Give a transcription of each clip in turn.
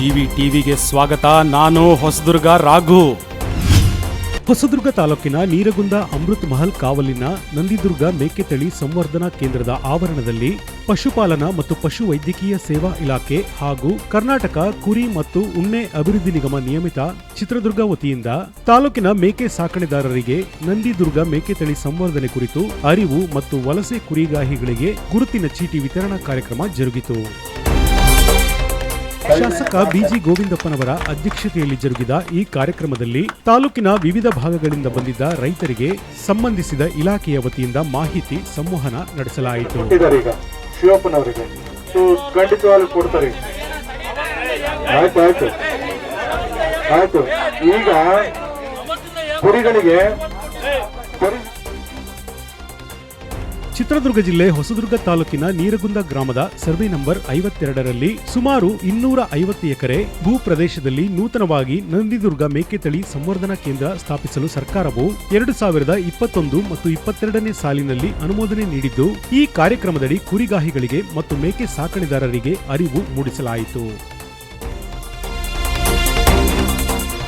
GV ಟಿವಿಗೆ ಸ್ವಾಗತ. ನಾನು ಹೊಸದುರ್ಗ ರಾಘು. ಹೊಸದುರ್ಗ ತಾಲೂಕಿನ ನೀರಗುಂದ ಅಮೃತ್ ಮಹಲ್ ಕಾವಲಿನ ನಂದಿದುರ್ಗ ಮೇಕೆತಳಿ ಸಂವರ್ಧನಾ ಕೇಂದ್ರದ ಆವರಣದಲ್ಲಿ ಪಶುಪಾಲನಾ ಮತ್ತು ಪಶು ವೈದ್ಯಕೀಯ ಸೇವಾ ಇಲಾಖೆ ಹಾಗೂ ಕರ್ನಾಟಕ ಕುರಿ ಮತ್ತು ಉಣ್ಣೆ ಅಭಿವೃದ್ಧಿ ನಿಗಮ ನಿಯಮಿತ ಚಿತ್ರದುರ್ಗ ವತಿಯಿಂದ ತಾಲೂಕಿನ ಮೇಕೆ ಸಾಕಣೆದಾರರಿಗೆ ನಂದಿದುರ್ಗ ಮೇಕೆತಳಿ ಸಂವರ್ಧನೆ ಕುರಿತು ಅರಿವು ಮತ್ತು ವಲಸೆ ಕುರಿಗಾಹಿಗಳಿಗೆ ಗುರುತಿನ ಚೀಟಿ ವಿತರಣಾ ಕಾರ್ಯಕ್ರಮ ಜರುಗಿತು. ಶಾಸಕ ಬಿಜಿ ಗೋವಿಂದಪ್ಪನವರ ಅಧ್ಯಕ್ಷತೆಯಲ್ಲಿ ಜರುಗಿದ ಈ ಕಾರ್ಯಕ್ರಮದಲ್ಲಿ ತಾಲೂಕಿನ ವಿವಿಧ ಭಾಗಗಳಿಂದ ಬಂದಿದ್ದ ರೈತರಿಗೆ ಸಂಬಂಧಿಸಿದ ಇಲಾಖೆಯ ವತಿಯಿಂದ ಮಾಹಿತಿ ಸಂವಹನ ನಡೆಸಲಾಯಿತು. ಈಗ ಶಿವಪ್ಪನವರಿಗೆ. ಚಿತ್ರದುರ್ಗ ಜಿಲ್ಲೆ ಹೊಸದುರ್ಗ ತಾಲೂಕಿನ ನೀರಗುಂದ ಗ್ರಾಮದ ಸರ್ವೆ ನಂಬರ್ ಐವತ್ತೆರಡರಲ್ಲಿ ಸುಮಾರು ಇನ್ನೂರ ಐವತ್ತು ಎಕರೆ ಭೂ ಪ್ರದೇಶದಲ್ಲಿ ನೂತನವಾಗಿ ನಂದಿದುರ್ಗ ಮೇಕೆತಳಿ ಸಂವರ್ಧನಾ ಕೇಂದ್ರ ಸ್ಥಾಪಿಸಲು ಸರ್ಕಾರವು ಎರಡು ಸಾವಿರದ ಇಪ್ಪತ್ತೊಂದು ಮತ್ತು ಇಪ್ಪತ್ತೆರಡನೇ ಸಾಲಿನಲ್ಲಿ ಅನುಮೋದನೆ ನೀಡಿದ್ದು, ಈ ಕಾರ್ಯಕ್ರಮದಡಿ ಕುರಿಗಾಹಿಗಳಿಗೆ ಮತ್ತು ಮೇಕೆ ಸಾಕಣೆದಾರರಿಗೆ ಅರಿವು ಮೂಡಿಸಲಾಯಿತು.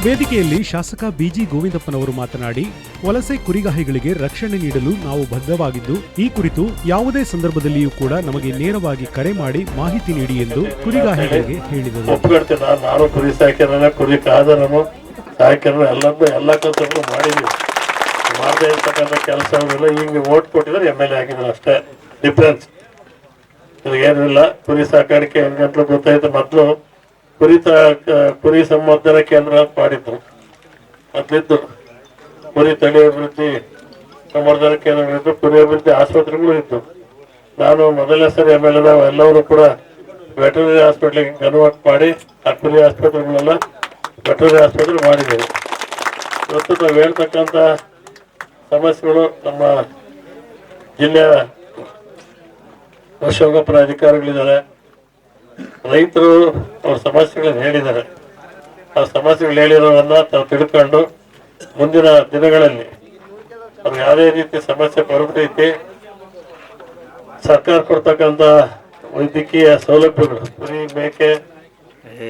ವೇದಿಕೆಯಲ್ಲಿ ಶಾಸಕ ಬಿಜಿ ಗೋವಿಂದಪ್ಪನವರು ಮಾತನಾಡಿ, ವಲಸೆ ಕುರಿಗಾಹಿಗಳಿಗೆ ರಕ್ಷಣೆ ನೀಡಲು ನಾವು ಬದ್ಧವಾಗಿದ್ದು, ಈ ಕುರಿತು ಯಾವುದೇ ಸಂದರ್ಭದಲ್ಲಿಯೂ ಕೂಡ ನಮಗೆ ನೇರವಾಗಿ ಕರೆ ಮಾಡಿ ಮಾಹಿತಿ ನೀಡಿ ಎಂದು ಕುರಿಗಾಹಿಗಳಿಗೆ ಹೇಳಿದರು. ನಾನು. ಕುರಿ ಸಾಕಿರೋಣ ಕುರಿ ಕಾದರನು ಸಾಕಿರೋ ಎಲ್ಲದನ್ನು ಎಲ್ಲ ಕೆಲಸಗಳು ಮಾಡಿದೀವಿ ಮಾಡದೇ ಇರ್ತಕ್ಕಂಥ ಕೆಲಸವನ್ನೆಲ್ಲ ಹಿಂಗೆ ಓಟ್ ಕೊಟ್ಟಿದ್ರೆ ಎಂ ಎಲ್ ಎ ಆಗಿದ್ರು ಅಷ್ಟೇ. ಡಿಫ್ರೆನ್ಸ್ ಇಲ್ಲ ಕುರಿ ಸಾಕಾಣಿಕೆ ಹೆಂಗಂತ ಗೊತ್ತಾಯ್ತು. ಮೊದಲು ಕುರಿ ಕುರಿ ಸಂವರ್ಧನ ಕೇಂದ್ರ ಮಾಡಿದ್ರು. ಮೊದ್ಲಿದ್ದು ಕುರಿ ತಳಿ ಅಭಿವೃದ್ಧಿ, ಸಂವರ್ಧನ ಕೇಂದ್ರಗಳಿದ್ದು ಕುರಿ ಅಭಿವೃದ್ಧಿ ಆಸ್ಪತ್ರೆಗಳು ಇದ್ದು ನಾನು ಮೊದಲನೇ ಸರಿ ಎಂ ಎಲ್ ಎ ಎಲ್ಲವನ್ನು ಕೂಡ ವೆಟರ್ನರಿ ಹಾಸ್ಪಿಟ್ಲಿಗೆ ಕನ್ವರ್ಟ್ ಮಾಡಿ ಆ ಕುರಿ ಆಸ್ಪತ್ರೆಗಳೆಲ್ಲ ವೆಟರ್ನರಿ ಆಸ್ಪತ್ರೆ ಮಾಡಿದ್ದೇವೆ. ಇವತ್ತು ನಾವು ಹೇಳ್ತಕ್ಕಂಥ ಸಮಸ್ಯೆಗಳು ನಮ್ಮ ಜಿಲ್ಲೆಯ ಪಶುಸಂಗೋಪನಾ ಅಧಿಕಾರಿಗಳಿದ್ದಾರೆ ರೈತರು ಅವ್ರ ಸಮಸ್ಯೆಗಳನ್ನ ಹೇಳಿದ್ದಾರೆ. ಆ ಸಮಸ್ಯೆಗಳು ಹೇಳಿರೋದನ್ನ ತಾವು ತಿಳ್ಕೊಂಡು ಮುಂದಿನ ದಿನಗಳಲ್ಲಿ ಅವ್ರು ಯಾವುದೇ ರೀತಿ ಸಮಸ್ಯೆ ಬರತೈತಿ ಸರ್ಕಾರ ಕೊಡ್ತಕ್ಕಂಥ ವೈದ್ಯಕೀಯ ಸೌಲಭ್ಯಗಳು, ಕುರಿ, ಮೇಕೆ,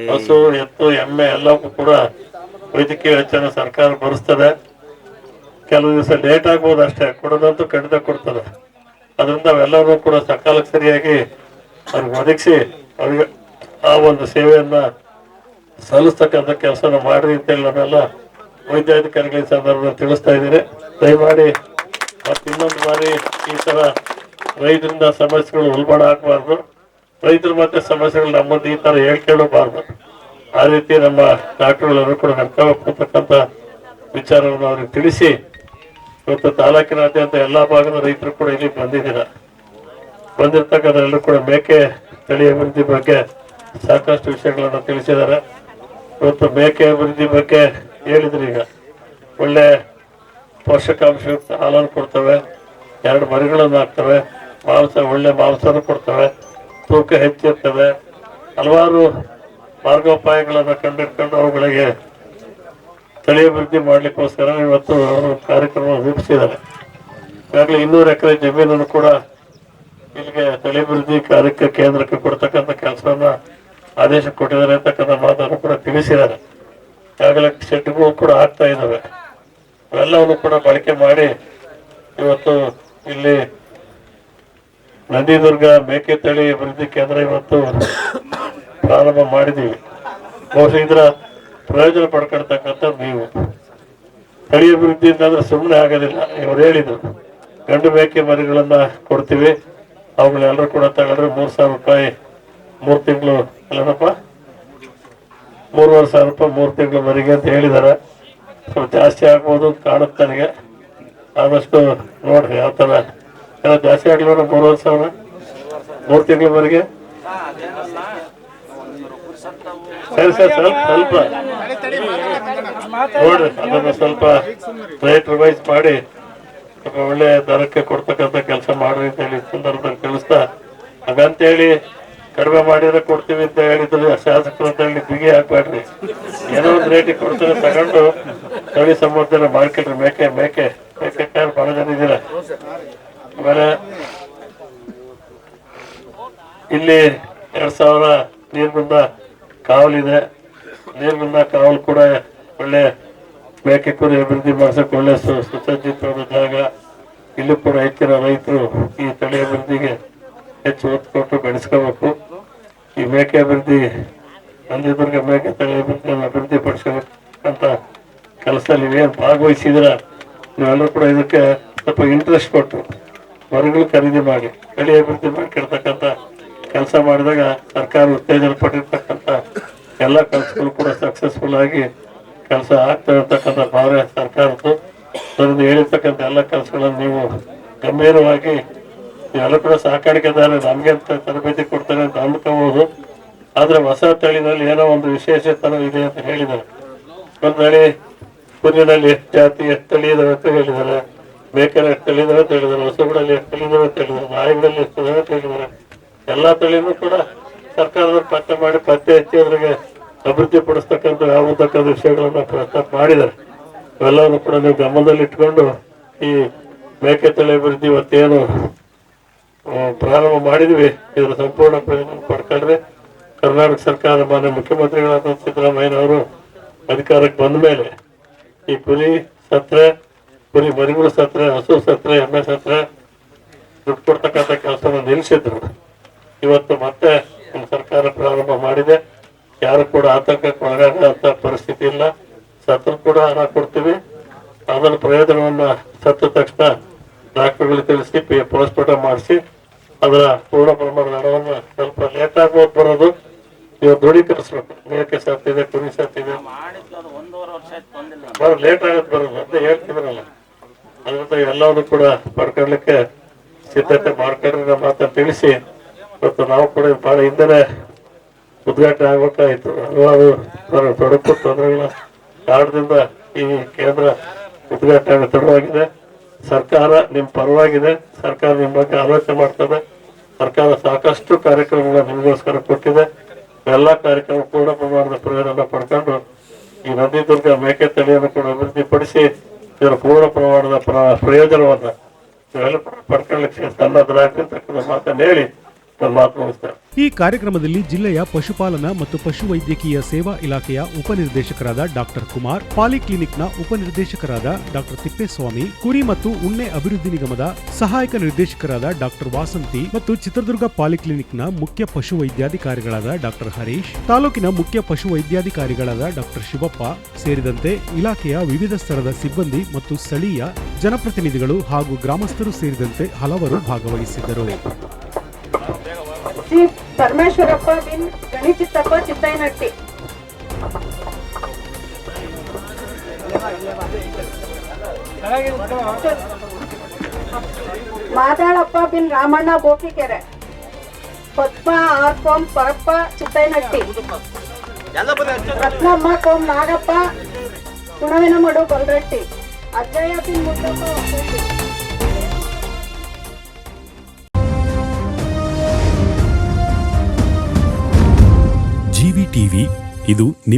ಹಸು, ಎತ್ತು, ಎಮ್ಮೆ ಎಲ್ಲವೂ ಕೂಡ ವೈದ್ಯಕೀಯ ವೆಚ್ಚನ ಸರ್ಕಾರ ಭರಿಸ್ತದೆ. ಕೆಲವು ದಿವಸ ಲೇಟ್ ಆಗ್ಬೋದು ಅಷ್ಟೇ, ಕೊಡೋದಂತೂ ಖಂಡಿತ ಕೊಡ್ತದೆ. ಅದರಿಂದ ಅವೆಲ್ಲರೂ ಕೂಡ ಸಕಾಲಕ್ಕೆ ಸರಿಯಾಗಿ ಅವ್ರಿಗೆ ಒದಗಿಸಿ ಅವ್ರಿಗೆ ಆ ಒಂದು ಸೇವೆಯನ್ನ ಸಲ್ಲಿಸ್ತಕ್ಕಂಥ ಕೆಲಸನ ಅಂತ ಅಂತೇಳಿ ನಾನೆಲ್ಲ ವೈದ್ಯಾಧಿಕಾರಿಗಳ ಸಂದರ್ಭದಲ್ಲಿ ತಿಳಿಸ್ತಾ ಇದ್ದೀನಿ. ದಯಮಾಡಿ ಮತ್ತೆ ಇನ್ನೊಂದು ಬಾರಿ ಈ ತರ ರೈತರಿಂದ ಸಮಸ್ಯೆಗಳು ಉಲ್ಬಣ ಆಗಬಾರ್ದು. ರೈತರು ಮತ್ತೆ ಸಮಸ್ಯೆಗಳು ನಮ್ಮದು ಈ ತರ ಹೇಳ್ಕೊಳ್ಳಬಾರ್ದು. ಆ ರೀತಿ ನಮ್ಮ ಡಾಕ್ಟರ್ಗಳೆಲ್ಲರೂ ಕೂಡ ನಡ್ಕೋಬೇಕಂತ ವಿಚಾರವನ್ನು ಅವ್ರಿಗೆ ತಿಳಿಸಿ ಇವತ್ತು ತಾಲೂಕಿನಾದ್ಯಂತ ಎಲ್ಲಾ ಭಾಗದ ರೈತರು ಕೂಡ ಇಲ್ಲಿ ಬಂದಿದ್ದೀರ. ಬಂದಿರ್ತಕ್ಕಂಥ ಎಲ್ಲರೂ ಕೂಡ ಮೇಕೆ ತಳಿ ಅಭಿವೃದ್ಧಿ ಬಗ್ಗೆ ಸಾಕಷ್ಟು ವಿಷಯಗಳನ್ನು ತಿಳಿಸಿದ್ದಾರೆ. ಇವತ್ತು ಮೇಕೆ ಅಭಿವೃದ್ಧಿ ಬಗ್ಗೆ ಹೇಳಿದ್ರಿ ಈಗ ಒಳ್ಳೆ ಪೋಷಕಾಂಶಯುಕ್ತ ಹಾಲನ್ನು ಕೊಡ್ತವೆ, ಎರಡು ಮರಿಗಳನ್ನು ಹಾಕ್ತವೆ, ಮಾಂಸ, ಒಳ್ಳೆ ಮಾಂಸನೂ ಕೊಡ್ತವೆ, ತೂಕ ಹೆಚ್ಚಿರ್ತವೆ ಹಲವಾರು ಮಾರ್ಗೋಪಾಯಗಳನ್ನು ಕಂಡಿಟ್ಕೊಂಡು ಅವುಗಳಿಗೆ ತಳಿ ಅಭಿವೃದ್ಧಿ ಮಾಡಲಿಕ್ಕೋಸ್ಕರ ಇವತ್ತು ಅವರು ಕಾರ್ಯಕ್ರಮ ರೂಪಿಸಿದ್ದಾರೆ. ಈಗಾಗಲೇ ಇನ್ನೂರು ಎಕರೆ ಜಮೀನನ್ನು ಕೂಡ ಇಲ್ಲಿಗೆ ತಳಿ ಅಭಿವೃದ್ಧಿ ಕಾರ್ಯಕ್ಕೆ ಕೇಂದ್ರಕ್ಕೆ ಕೊಡ್ತಕ್ಕಂಥ ಕೆಲಸವನ್ನ ಆದೇಶ ಕೊಟ್ಟಿದ್ದಾರೆ ಅಂತಕ್ಕಂಥ ಮಾತನ್ನು ಕೂಡ ತಿಳಿಸಿದ್ದಾರೆ. ಈಗಾಗಲೇ ಶೆಡ್ಗಳು ಕೂಡ ಆಗ್ತಾ ಇದ್ದಾವೆ. ಅವೆಲ್ಲವನ್ನು ಕೂಡ ಬಳಕೆ ಮಾಡಿ ಇವತ್ತು ಇಲ್ಲಿ ನಂದಿದುರ್ಗ ಮೇಕೆ ತಳಿ ಅಭಿವೃದ್ಧಿ ಕೇಂದ್ರ ಇವತ್ತು ಪ್ರಾರಂಭ ಮಾಡಿದ್ದೀವಿ. ಬಹುಶಃ ಇದರ ಪ್ರಯೋಜನ ಪಡ್ಕೊಳ್ತಕ್ಕಂಥ ನೀವು. ತಳಿ ಅಭಿವೃದ್ಧಿ ಅಂತಂದ್ರೆ ಸುಮ್ಮನೆ ಆಗೋದಿಲ್ಲ. ಇವ್ರು ಹೇಳಿದರು, ಗಂಡು ಮೇಕೆ ಮರಿಗಳನ್ನ ಕೊಡ್ತೀವಿ. ಅವುಗಳೆಲ್ಲರೂ ಕೂಡ ತಗೊಂಡ್ರೆ ಮೂರು ಸಾವಿರ ರೂಪಾಯಿ ಮೂರ್ ತಿಂಗಳು ಅಲ್ಲಪ್ಪ ಮೂರುವರೆ ಸಾವಿರ ರೂಪಾಯಿ ಮೂರು ತಿಂಗಳವರೆಗೆ ಅಂತ ಹೇಳಿದ್ದಾರೆ ಸ್ವಲ್ಪ ಜಾಸ್ತಿ ಆಗ್ಬೋದು ಅಂತ ಕಾಣುತ್ತೆ ನನಗೆ. ಆದಷ್ಟು ನೋಡ್ರಿ ಯಾವ ಥರ. ಏನೋ ಜಾಸ್ತಿ ಆಗ್ಲಿಲ್ಲ ಮೂರುವರೆ ಸಾವಿರ? ಮೂರು ತಿಂಗಳವರೆಗೆ ಸರಿ ಸರ್, ಸ್ವಲ್ಪ ಸ್ವಲ್ಪ. ನೋಡ್ರಿ, ಅದನ್ನು ಸ್ವಲ್ಪ ರೇಟ್ ರಿವೈಸ್ ಮಾಡಿ ಸ್ವಲ್ಪ ಒಳ್ಳೆ ದರಕ್ಕೆ ಕೊಡ್ತಕ್ಕಂಥ ಕೆಲಸ ಮಾಡ್ರಿ ಅಂತ ಹೇಳಿ ಈ ಸಂದರ್ಭದಲ್ಲಿ ತಿಳಿಸ್ತಾ. ಹಾಗಂತೇಳಿ ಕಡಿಮೆ ಮಾಡಿದ್ರೆ ಕೊಡ್ತೀವಿ ಅಂತ ಹೇಳಿದ್ರೆ ಶಾಸಕರು ಅಂತ ಹೇಳಿ ಬಿಗಿ ಹಾಕ್ಬೇಡ್ರಿ ಏನೋ ಒಂದು ರೇಟಿಗೆ ಕೊಡ್ತಾರೆ, ತಗೊಂಡು ತಳಿ ಸಂವರ್ಧನೆ ಮಾಡ್ಕೊಳ್ರಿ ಮೇಕೆ ಮೇಕೆ ಮೇಕೆ ಬಹಳ ಜನ ಇದ್ದೀರ? ಆಮೇಲೆ ಇಲ್ಲಿ ಎರಡ್ ಸಾವಿರ ನೀರ್ಗುಂದ ಕಾವಲಿದೆ ನೀರಿನಿಂದ ಕಾವಲು ಕೂಡ ಒಳ್ಳೆ ಮೇಕೆ ಕುರಿ ಅಭಿವೃದ್ಧಿ ಮಾಡ್ಸೋಕೆ ಒಳ್ಳೆ ಸುಸಜ್ಜಿತ ಜಾಗ. ಇಲ್ಲೂ ಕೂಡ ಹೆಚ್ಚಿನ ರೈತರು ಈ ತಳಿ ಅಭಿವೃದ್ಧಿಗೆ ಹೆಚ್ಚು ಒತ್ತು ಕೊಟ್ಟು ಬೆಳೆಸ್ಕೋಬೇಕು. ಈ ಮೇಕೆ ಅಭಿವೃದ್ಧಿ ನಂದಿದುರ್ಗ ಮೇಕೆ ತಳಿ ಅಭಿವೃದ್ಧಿಯನ್ನು ಅಭಿವೃದ್ಧಿ ಪಡಿಸ್ಕೋಬೇಕಂತ ಕೆಲಸದಲ್ಲಿ ಏನು ಭಾಗವಹಿಸಿದ್ರೆ ನೀವೆಲ್ಲರೂ ಕೂಡ ಇದಕ್ಕೆ ಸ್ವಲ್ಪ ಇಂಟ್ರೆಸ್ಟ್ ಕೊಟ್ಟು ಮರಗಳು ಖರೀದಿ ಮಾಡಿ, ತಳಿ ಅಭಿವೃದ್ಧಿ ಮಾಡ್ಕಿರ್ತಕ್ಕಂಥ ಕೆಲಸ ಮಾಡಿದಾಗ ಸರ್ಕಾರ ಉತ್ತೇಜನ ಪಟ್ಟಿರ್ತಕ್ಕಂಥ ಎಲ್ಲ ಕೆಲಸಗಳು ಕೂಡ ಸಕ್ಸಸ್ಫುಲ್ ಆಗಿ ಕೆಲಸ ಆಗ್ತಾ ಇರ್ತಕ್ಕಂಥ ಭಾವನೆ ಸರ್ಕಾರದ್ದು. ಅದರಿಂದ ಹೇಳಿರ್ತಕ್ಕಂಥ ಎಲ್ಲ ಕೆಲಸಗಳನ್ನು ನೀವು ಗಂಭೀರವಾಗಿ ನೀವೆಲ್ಲ ಕೂಡ ಸಾಕಾಣಿಕೆದಾರ ನಮಗೆ ಅಂತ ತರಬೇತಿ ಕೊಡ್ತಾರೆ ಅಂತ ಅಂದ್ಕೋಬಹುದು ಆದ್ರೆ ಹೊಸ ತಳಿನಲ್ಲಿ ಏನೋ ಒಂದು ವಿಶೇಷತನ ಇದೆ ಅಂತ ಹೇಳಿದ್ದಾರೆ. ಒಂದು ತಳಿ ಕುರಿನಲ್ಲಿ ಎಷ್ಟು ಜಾತಿ, ಎಷ್ಟು ತಳಿ ಇದಾವೆ ಅಂತ ಹೇಳಿದ್ದಾರೆ. ಬೇಕರ್ ಎಷ್ಟು ತಳಿ ಇದಾವೆ ಅಂತ ಹೇಳಿದ್ದಾರೆ. ಹೊಸಗಳಲ್ಲಿ ಎಷ್ಟು ತಳಿ ಇದಾವೆ ಅಂತ ಹೇಳಿದ್ದಾರೆ. ನಾಯಿಗಳಲ್ಲಿ ಎಷ್ಟು ಇದಾವೆ ಅಂತ ಹೇಳಿದ್ದಾರೆ. ಎಲ್ಲಾ ತಳಿನೂ ಕೂಡ ಸರ್ಕಾರದ ಪತ್ತೆ ಮಾಡಿ ಪತ್ತೆ ಹಚ್ಚಿ ಅದ್ರಿಗೆ ಅಭಿವೃದ್ಧಿ ಪಡಿಸ್ತಕ್ಕಂಥ ಯಾವುದಕ್ಕಂಥ ವಿಷಯಗಳನ್ನ ಪ್ರಸ್ತಾಪ ಮಾಡಿದ್ದಾರೆ. ಇವೆಲ್ಲವನ್ನು ಕೂಡ ನೀವು ಗಮನದಲ್ಲಿ ಇಟ್ಕೊಂಡು ಈ ಮೇಕೆ ತಳಿ ಅಭಿವೃದ್ಧಿ ಇವತ್ತೇನು ಪ್ರಾರಂಭ ಮಾಡಿದ್ವಿ. ಇದರ ಸಂಪೂರ್ಣ ಪ್ರಯೋಜನ ಪಡ್ಕೊಂಡ್ರೆ ಕರ್ನಾಟಕ ಸರ್ಕಾರ ಮಾನ್ಯ ಮುಖ್ಯಮಂತ್ರಿಗಳಾದ ಸಿದ್ದರಾಮಯ್ಯನವರು ಅಧಿಕಾರಕ್ಕೆ ಬಂದ ಮೇಲೆ ಈ ಕುರಿ ಸತ್ರ ಕುರಿ ಮರಿಗಳು ಸತ್ರ, ಹಸು ಸತ್ರ, ಎಮ್ಮೆ ಸತ್ರ ದುಡ್ಡು ಕೊಡ್ತಕ್ಕಂಥ ಕೆಲಸವನ್ನು ನಿಲ್ಲಿಸಿದ್ರು. ಇವತ್ತು ಮತ್ತೆ ನಮ್ಮ ಸರ್ಕಾರ ಪ್ರಾರಂಭ ಮಾಡಿದೆ. ಯಾರು ಕೂಡ ಆತಂಕಕ್ಕೆ ಒಳಗಾಗುವಂಥ ಪರಿಸ್ಥಿತಿ ಇಲ್ಲ. ಸತ್ರ ಕೂಡ ಹಣ ಕೊಡ್ತೀವಿ. ಅದರ ಪ್ರಯೋಜನವನ್ನು ಸತ್ತ ತಕ್ಷಣ ಡಾಕ್ಟರ್ಗಳಿಗೆ ತಿಳಿಸಿ, ಪಿ ಪೋಸ್ಟ್ಮಾರ್ಟಮ್ ಮಾಡಿಸಿ ಅದರ ಪೂರ್ಣ ಪ್ರಮಾಣದ ಹಣವನ್ನ ಸ್ವಲ್ಪ ಲೇಟ್ ಆಗ್ಬೋದು ಬರೋದು. ನೀವು ದೃಢೀಕರಿಸ್ಬೇಕು ಮೇಕೆ ಸತ್ತಿದೆ ಕುರಿ ಸತ್ತಿದೆ ಬರೋ ಲೇಟ್ ಆಗುತ್ತೆ ಬರೋದು. ಅಂತ ಹೇಳ್ತಿದ್ರಲ್ಲ. ಅದರಿಂದ ಎಲ್ಲವನ್ನು ಕೂಡ ಪಡ್ಕೊಳ್ಲಿಕ್ಕೆ ಸಿದ್ಧತೆ ಮಾಡ್ಕೊಂಡ್ರೆ ಮಾತನ್ನ ತಿಳಿಸಿ ಮತ್ತು ನಾವು ಕೂಡ ಬಹಳ ಹಿಂದೆನೆ ಉದ್ಘಾಟನೆ ಆಗ್ಬೇಕಾಯ್ತು. ಹಲವಾರು ತೊಡ- ತೊಡಕು, ತೊಂದರೆಗಳ ಕಾರಣದಿಂದ ಈ ಕೇಂದ್ರ ಉದ್ಘಾಟನೆ ತಡವಾಗಿದೆ. ಸರ್ಕಾರ ನಿಮ್ಮ ಪರವಾಗಿದೆ. ಸರ್ಕಾರ ನಿಮ್ಮ ಬಗ್ಗೆ ಆಲೋಚನೆ ಮಾಡ್ತದೆ. ಸರ್ಕಾರ ಸಾಕಷ್ಟು ಕಾರ್ಯಕ್ರಮಗಳ ನಿಮಗೋಸ್ಕರ ಕೊಟ್ಟಿದೆ. ಎಲ್ಲ ಕಾರ್ಯಕ್ರಮ ಪೂರ್ಣ ಪ್ರಮಾಣದ ಪ್ರಯೋಜನ ಪಡ್ಕೊಂಡು ಈ ನಂದಿದುರ್ಗ ಮೇಕೆ ತಳಿಯನ್ನು ಕೂಡ ಅಭಿವೃದ್ಧಿಪಡಿಸಿ ಇದರ ಪೂರ್ಣ ಪ್ರಮಾಣದ ಪ್ರಯೋಜನವನ್ನು ಪಡ್ಕೊಳ್ಳಿಕ್ಕೆ ಸನ್ನದ್ಧರಾಗ್ತಿರ್ತಕ್ಕಂಥ ಮಾತನ್ನು ಹೇಳಿ ಈ ಕಾರ್ಯಕ್ರಮದಲ್ಲಿ ಜಿಲ್ಲೆಯ ಪಶುಪಾಲನಾ ಮತ್ತು ಪಶುವೈದ್ಯಕೀಯ ಸೇವಾ ಇಲಾಖೆಯ ಉಪನಿರ್ದೇಶಕರಾದ ಡಾಕ್ಟರ್ ಕುಮಾರ್, ಪಾಲಿಕ್ಲಿನಿಕ್ನ ಉಪನಿರ್ದೇಶಕರಾದ ಡಾಕ್ಟರ್ ತಿಪ್ಪೇಸ್ವಾಮಿ, ಕುರಿ ಮತ್ತು ಉಣ್ಣೆ ಅಭಿವೃದ್ಧಿ ನಿಗಮದ ಸಹಾಯಕ ನಿರ್ದೇಶಕರಾದ ಡಾಕ್ಟರ್ ವಾಸಂತಿ ಮತ್ತು ಚಿತ್ರದುರ್ಗ ಪಾಲಿಕ್ಲಿನಿಕ್ನ ಮುಖ್ಯ ಪಶುವೈದ್ಯಾಧಿಕಾರಿಗಳಾದ ಡಾಕ್ಟರ್ ಹರೀಶ್, ತಾಲೂಕಿನ ಮುಖ್ಯ ಪಶುವೈದ್ಯಾಧಿಕಾರಿಗಳಾದ ಡಾಕ್ಟರ್ ಶಿವಪ್ಪ ಸೇರಿದಂತೆ ಇಲಾಖೆಯ ವಿವಿಧ ಸ್ತರದ ಸಿಬ್ಬಂದಿ ಮತ್ತು ಸ್ಥಳೀಯ ಜನಪ್ರತಿನಿಧಿಗಳು ಹಾಗೂ ಗ್ರಾಮಸ್ಥರು ಸೇರಿದಂತೆ ಹಲವರು ಭಾಗವಹಿಸಿದ್ದರು. ಶ್ರೀ ಪರಮೇಶ್ವರಪ್ಪ ಬಿನ್ ಗಣಿಚಿತ್ತಪ್ಪ ಚಿತ್ತೈನಟ್ಟಿ ಮಾದಾಳಪ್ಪ ಬಿನ್ ರಾಮಣ್ಣ ಬೋಕಿಕೆರೆ ಪದ್ಮ ಆರ್ ಕೋಮ್ ಪರಪ್ಪ ಚಿತ್ತೈನಟ್ಟಿ ರತ್ನಮ್ಮ ಕೋಮ್ ನಾಗಪ್ಪ ಕುಣವಿನಮಡು ಗೊಲ್ರಟ್ಟಿ ಅಜ್ಜಯ್ಯ ಬಿನ್ ಮುದ್ದಪ್ಪ ಟಿವಿ ಇದು ನಿಮ್ಮ